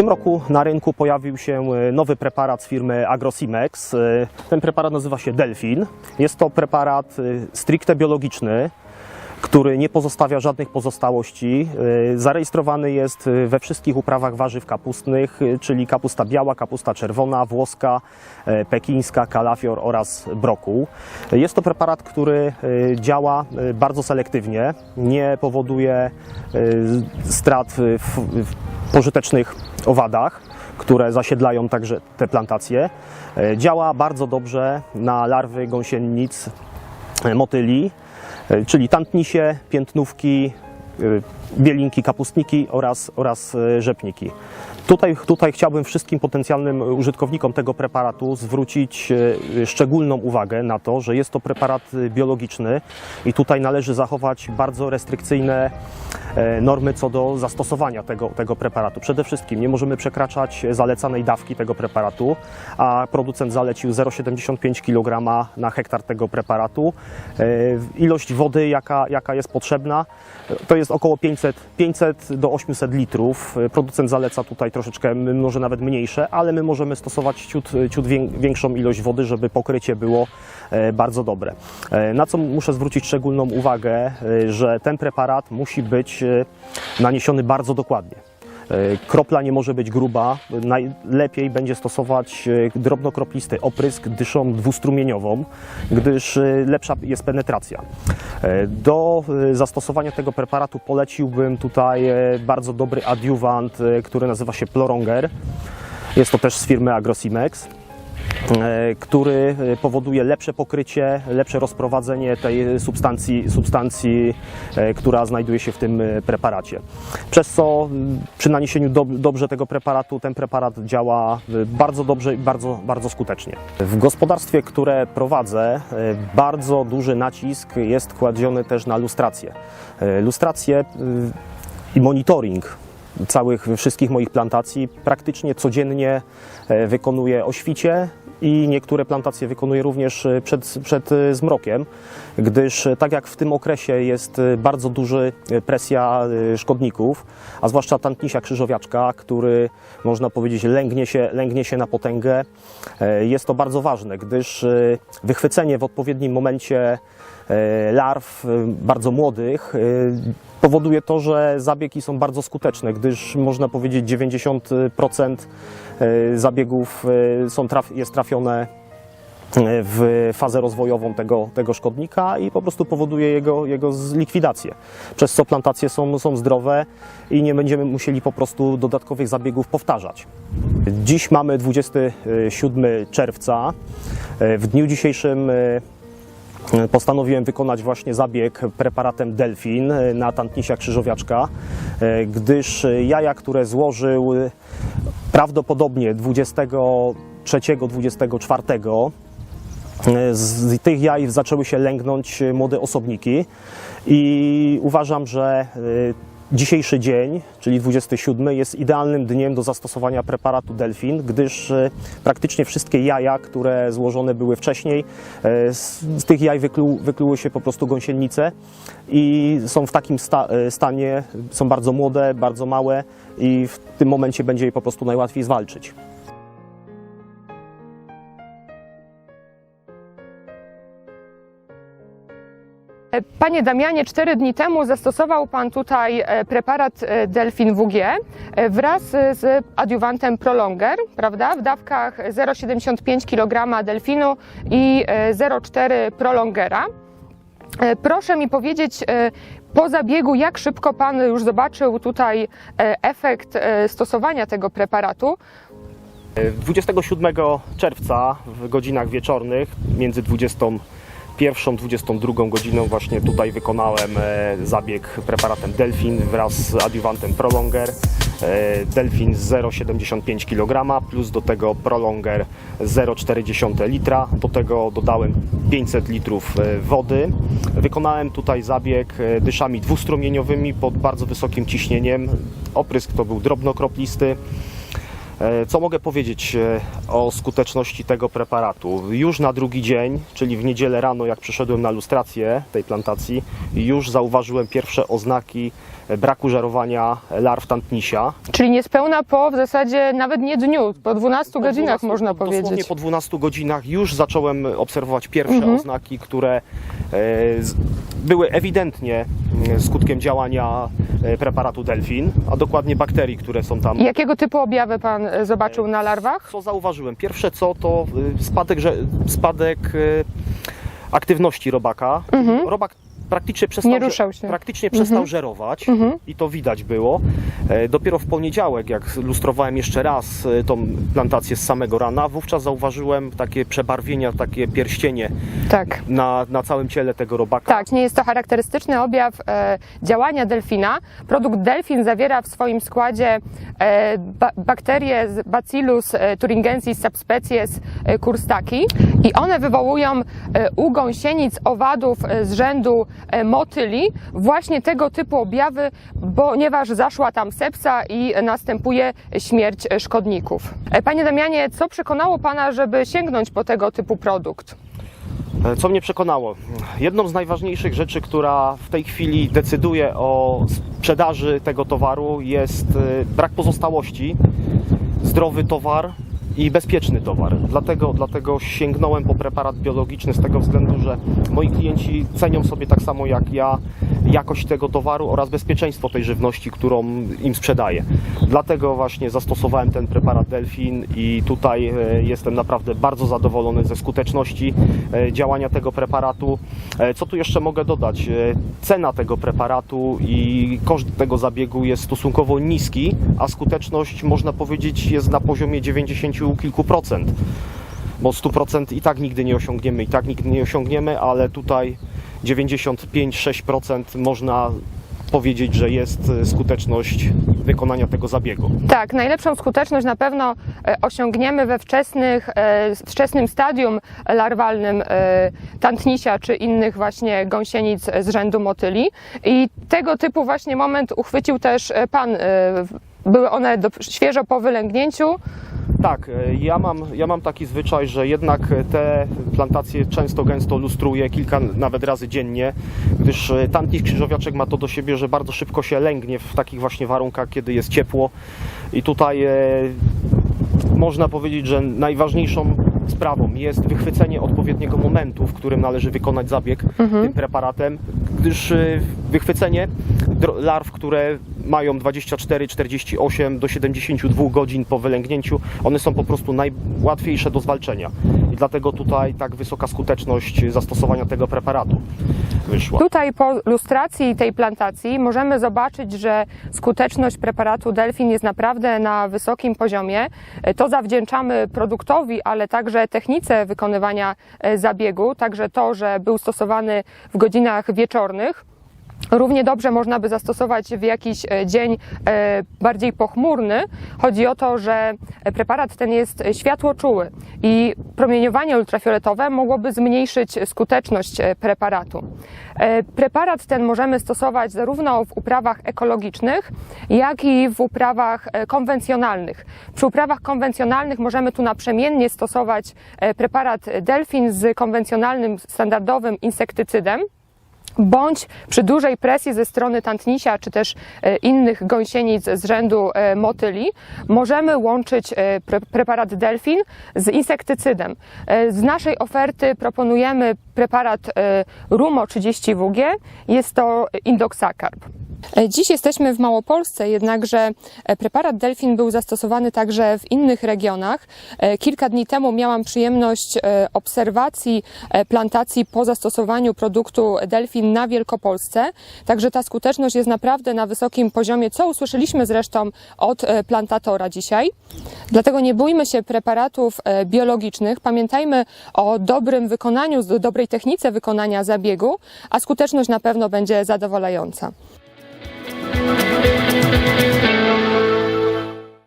tym roku na rynku pojawił się e, nowy preparat z firmy Agrosimex. E, Ten preparat nazywa się Delfin. Jest to preparat e, stricte biologiczny, który nie pozostawia żadnych pozostałości. E, Zarejestrowany jest e, we wszystkich uprawach warzyw kapustnych, e, czyli kapusta biała, kapusta czerwona, włoska, pekińska, kalafior oraz brokuł. Jest to preparat, który działa bardzo selektywnie, nie powoduje strat w, pożytecznych owadach, które zasiedlają także te plantacje. Działa bardzo dobrze na larwy gąsienic, motyli, e, czyli tantnisie, piętnówki, e, bielinki, kapustniki oraz, oraz e, rzepniki. Tutaj, tutaj chciałbym wszystkim potencjalnym użytkownikom tego preparatu zwrócić e, szczególną uwagę na to, że jest to preparat biologiczny i tutaj należy zachować bardzo restrykcyjne e, normy co do zastosowania tego, tego preparatu. Przede wszystkim nie możemy przekraczać zalecanej dawki tego preparatu, a producent zalecił 0,75 kg na hektar tego preparatu. E, Ilość wody, jaka, jaka jest potrzebna, to jest około 500, 500 do 800 litrów. Producent zaleca tutaj troszeczkę, może nawet mniejsze, ale my możemy stosować ciut, ciut wię- większą ilość wody, żeby pokrycie było e, bardzo dobre. E, Na co muszę zwrócić szczególną uwagę, e, że ten preparat musi być naniesiony bardzo dokładnie. E, Kropla nie może być gruba. Najlepiej będzie stosować e, drobnokroplisty oprysk dyszą dwustrumieniową, gdyż e, lepsza jest penetracja. Do zastosowania tego preparatu poleciłbym tutaj bardzo dobry adiuwant, który nazywa się Plorunger. Jest to też z firmy Agrosimex który e, powoduje lepsze pokrycie, lepsze rozprowadzenie tej substancji, substancji e, która znajduje się w tym e, preparacie. Przez co przy naniesieniu do, dobrze tego preparatu ten preparat działa e, bardzo dobrze i bardzo, bardzo skutecznie. W gospodarstwie, które prowadzę, e, bardzo duży nacisk jest kładziony też na lustrację. E, Lustrację e, i monitoring całych wszystkich moich plantacji praktycznie codziennie e, wykonuję o świcie i niektóre plantacje wykonuję również e, przed, przed e, zmrokiem, gdyż e, tak jak w tym okresie jest bardzo duży presja szkodników, a zwłaszcza tantnisia krzyżowiaczka, który można powiedzieć lęgnie się, lęgnie się na potęgę, jest to bardzo ważne, gdyż wychwycenie w odpowiednim momencie larw e, bardzo młodych e, powoduje to, że zabiegi są bardzo skuteczne, gdyż można powiedzieć 90% e, zabiegów e, są jest trafione e, w fazę rozwojową tego, tego szkodnika i po prostu powoduje jego, jego zlikwidację. Przez co plantacje są, są zdrowe i nie będziemy musieli po prostu dodatkowych zabiegów powtarzać. Dziś mamy 27 czerwca. E, W dniu dzisiejszym e, Postanowiłem wykonać właśnie zabieg preparatem Delfin e, na tantnisia krzyżowiaczka, e, gdyż jaja, które złożył e, prawdopodobnie 23-24 e, z tych jaj zaczęły się lęgnąć młode osobniki i uważam, że e, dzisiejszy dzień, czyli 27, jest idealnym dniem do zastosowania preparatu Delfin, gdyż e, praktycznie wszystkie jaja, które złożone były wcześniej, e, z, tych jaj wyklu, wykluły się po prostu gąsienice i są w takim sta, e, stanie, są bardzo młode, bardzo małe i w tym momencie będzie je po prostu najłatwiej zwalczyć. Panie Damianie, cztery dni temu zastosował Pan tutaj e, preparat e, Delfin WG e, wraz e, z adiuwantem Prolonger, prawda? W dawkach 0,75 kg delfinu i e, 0,4 Prolongera. E, Proszę mi powiedzieć e, po zabiegu, jak szybko Pan już zobaczył tutaj e, efekt e, stosowania tego preparatu? 27 czerwca w godzinach wieczornych między 21 22 godziną właśnie tutaj wykonałem e, zabieg preparatem Delfin wraz z adiuwantem Prolonger. E, Delfin 0,75 kg plus do tego Prolonger 0,4 litra. Do tego dodałem 500 litrów e, wody. Wykonałem tutaj zabieg dyszami dwustrumieniowymi pod bardzo wysokim ciśnieniem. Oprysk to był drobnokroplisty. E, Co mogę powiedzieć e, o skuteczności tego preparatu? Już na drugi dzień, czyli w niedzielę rano, jak przyszedłem na lustrację tej plantacji, już zauważyłem pierwsze oznaki e, braku żerowania larw tantnisia. Czyli niespełna po w zasadzie nawet nie dniu, po 12 Po godzinach 12 można Dosłownie powiedzieć. po 12 godzinach już zacząłem obserwować pierwsze Mhm. oznaki, które były ewidentnie mm, skutkiem działania preparatu Delfin, a dokładnie bakterii, które są tam. Jakiego typu objawy pan e, zobaczył na larwach? Co zauważyłem? Pierwsze co to y, spadek, że, spadek y, aktywności robaka. Robak praktycznie przestał. Nie ruszał się. Praktycznie przestał Mhm. żerować Mhm. i to widać było. E, Dopiero w poniedziałek, jak lustrowałem jeszcze raz e, tą plantację z samego rana, wówczas zauważyłem takie przebarwienia, takie pierścienie Tak. na, na całym ciele tego robaka. Tak, nie jest to charakterystyczny objaw e, działania delfina. Produkt delfin zawiera w swoim składzie e, ba bakterie z Bacillus e, thuringiensis subspecies kurstaki i one wywołują e, u gąsienic owadów z rzędu motyli właśnie tego typu objawy, ponieważ zaszła tam sepsa i następuje śmierć e, szkodników. E, Panie Damianie, co przekonało Pana, żeby sięgnąć po tego typu produkt? E, Co mnie przekonało? Jedną z najważniejszych rzeczy, która w tej chwili decyduje o sprzedaży tego towaru jest e, brak pozostałości, zdrowy towar i bezpieczny towar. Dlatego, dlatego sięgnąłem po preparat biologiczny z tego względu, że moi klienci cenią sobie tak samo jak ja jakość tego towaru oraz bezpieczeństwo tej żywności, którą im sprzedaję. Dlatego właśnie zastosowałem ten preparat Delfin i tutaj e, jestem naprawdę bardzo zadowolony ze skuteczności e, działania tego preparatu. E, Co tu jeszcze mogę dodać? Cena tego preparatu i koszt tego zabiegu jest stosunkowo niski, a skuteczność można powiedzieć jest na poziomie 90 kilku procent. Bo 100% i tak nigdy nie osiągniemy, i tak nigdy nie osiągniemy, ale tutaj 95-6% można powiedzieć, że jest e, skuteczność wykonania tego zabiegu. Tak, najlepszą skuteczność na pewno e, osiągniemy we wczesnych, e, wczesnym stadium larwalnym tantnisia czy innych właśnie gąsienic z rzędu motyli. I tego typu właśnie moment uchwycił też Pan. Były one świeżo po wylęgnięciu. Tak, e, ja mam, ja mam taki zwyczaj, że jednak te plantacje często gęsto lustruję kilka nawet razy dziennie, gdyż e, tantniś krzyżowiaczek ma to do siebie, że bardzo szybko się lęgnie w takich właśnie warunkach, kiedy jest ciepło. I tutaj e, można powiedzieć, że najważniejszą sprawą jest wychwycenie odpowiedniego momentu, w którym należy wykonać zabieg tym preparatem, gdyż e, wychwycenie larw, które mają 24, 48 do 72 godzin po wylęgnięciu, one są po prostu najłatwiejsze do zwalczenia. I dlatego tutaj tak wysoka skuteczność zastosowania tego preparatu wyszła. Tutaj po lustracji tej plantacji możemy zobaczyć, że skuteczność preparatu Delfin jest naprawdę na wysokim poziomie. E, To zawdzięczamy produktowi, ale także technice wykonywania e, zabiegu, także to, że był stosowany w godzinach wieczornych. Równie dobrze można by zastosować w jakiś e, dzień e, bardziej pochmurny. Chodzi o to, że preparat ten jest światłoczuły i promieniowanie ultrafioletowe mogłoby zmniejszyć skuteczność e, preparatu. Preparat ten możemy stosować zarówno w uprawach ekologicznych, jak i w uprawach konwencjonalnych. Przy uprawach konwencjonalnych możemy tu naprzemiennie stosować preparat Delfin z konwencjonalnym, standardowym insektycydem bądź przy dużej presji ze strony tantnisia czy też e, innych gąsienic z rzędu e, motyli możemy łączyć e, pre preparat Delfin z insektycydem. Z naszej oferty proponujemy preparat Rumo 30WG, jest to indoksakarb. E, Dziś jesteśmy w Małopolsce, jednakże e, preparat Delfin był zastosowany także w innych regionach. E, Kilka dni temu miałam przyjemność obserwacji plantacji po zastosowaniu produktu Delfin na Wielkopolsce, także ta skuteczność jest naprawdę na wysokim poziomie, co usłyszeliśmy zresztą od plantatora dzisiaj. Dlatego nie bójmy się preparatów biologicznych, pamiętajmy o dobrym wykonaniu, dobrej technice wykonania zabiegu, a skuteczność na pewno będzie zadowalająca.